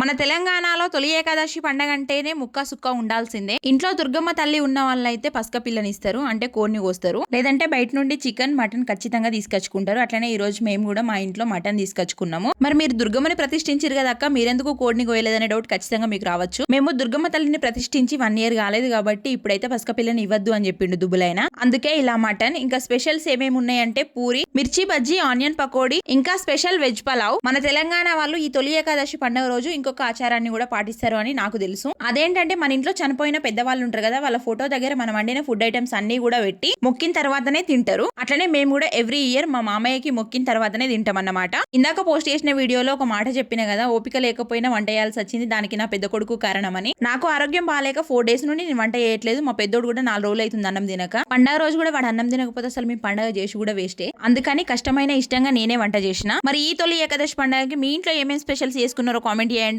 మన తెలంగాణలో తొలి ఏకాదశి పండగ అంటేనే ముక్క సుక్క ఉండాల్సిందే. ఇంట్లో దుర్గమ్మ తల్లి ఉన్న వాళ్ళైతే పసుక పిల్లనిస్తారు అంటే కోడిని కోస్తారు. లేదంటే బయట నుండి చికెన్ మటన్ ఖచ్చితంగా తీసుకొచ్చుకుంటారు. అట్లనే ఈ రోజు మేము కూడా మా ఇంట్లో మటన్ తీసుకొచ్చుకున్నాము. మరి మీరు దుర్గమ్మని ప్రతిష్ఠించారు కదా అక్క? మీరెందుకు కోడిని కోయలేదనే డౌట్ ఖచ్చితంగా మీకు రావచ్చు. మేము దుర్గమ్మ తల్లిని ప్రతిష్ఠించి వన్ ఇయర్ కాలేదు కాబట్టి ఇప్పుడైతే పసక పిల్లని ఇవ్వద్దు అని చెప్పిండు దుబ్బులైన. అందుకే ఇలా మటన్ ఇంకా స్పెషల్స్ ఏమేమి ఉన్నాయంటే పూరి మిర్చి బజ్జీ ఆనియన్ పకోడీ ఇంకా స్పెషల్ వెజ్ పలావ్. మన తెలంగాణ వాళ్ళు ఈ తొలి ఏకాదశి పండుగ రోజు ఇంకొక ఆచారాన్ని కూడా పాటిస్తారు అని నాకు తెలుసు. అదేంటంటే మన ఇంట్లో చనిపోయిన పెద్దవాళ్ళు ఉంటారు కదా వాళ్ళ ఫోటో దగ్గర మనం వండిన ఫుడ్ ఐటమ్స్ అన్ని కూడా పెట్టి మొక్కిన తర్వాతనే తింటారు. అట్లనే మేము కూడా ఎవ్రీ ఇయర్ మా మామయ్యకి మొక్కిన తర్వాతనే తింటాం అన్నమాట. ఇందాక పోస్ట్ చేసిన వీడియోలో ఒక మాట చెప్పిన కదా ఓపిక లేకపోయినా వంట చేయాల్సి వచ్చింది దానికి నా పెద్ద కొడుకు కారణమని. నాకు ఆరోగ్యం బాగాలేక ఫోర్ డేస్ నుండి నేను వంట చేయట్లేదు మా పెద్దోడు కూడా నాలుగు రోజులు అవుతుంది అన్నం తినక. పండగ రోజు కూడా వాడు అన్నం తినకపోతే అసలు మీ పండగ చేసి కూడా వేస్టే. అందుకని కష్టమైన ఇష్టంగా నేనే వంట చేసిన. మరి ఈ తొలి ఏకాదశి పండగకి మీ ఇంట్లో ఏమేమి స్పెషల్స్ చేసుకున్నారో కామెంట్ చేయండి.